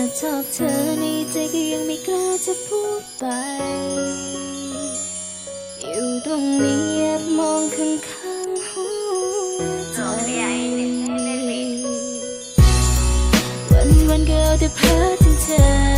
อบชอบเธอในใจก็ยังไม่กล้าจะพูดไป อยู่ตรงนี้แอบมองข้างข้างหัวใจวันวันก็เอาแต่เพ้อถึงเธอ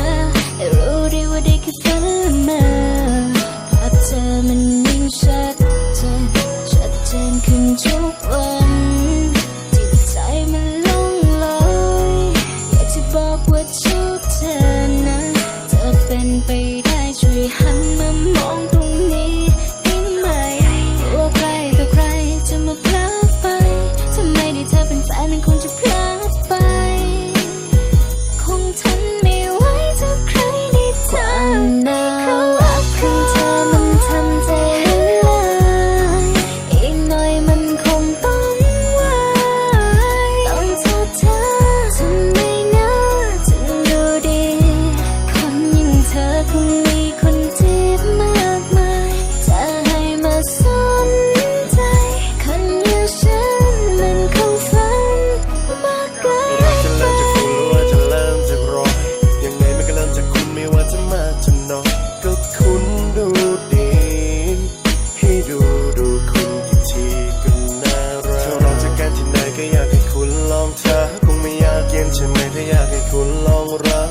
被带去寒门 ดูดีให้ดูดูคุณกี่ทีก็น่ารักเธาลองจากกันที่ไหนก็อยากให้คุณลองเธอคงไม่ยากเย็นใช่ไหมถ้าอยากให้คุณลองรัก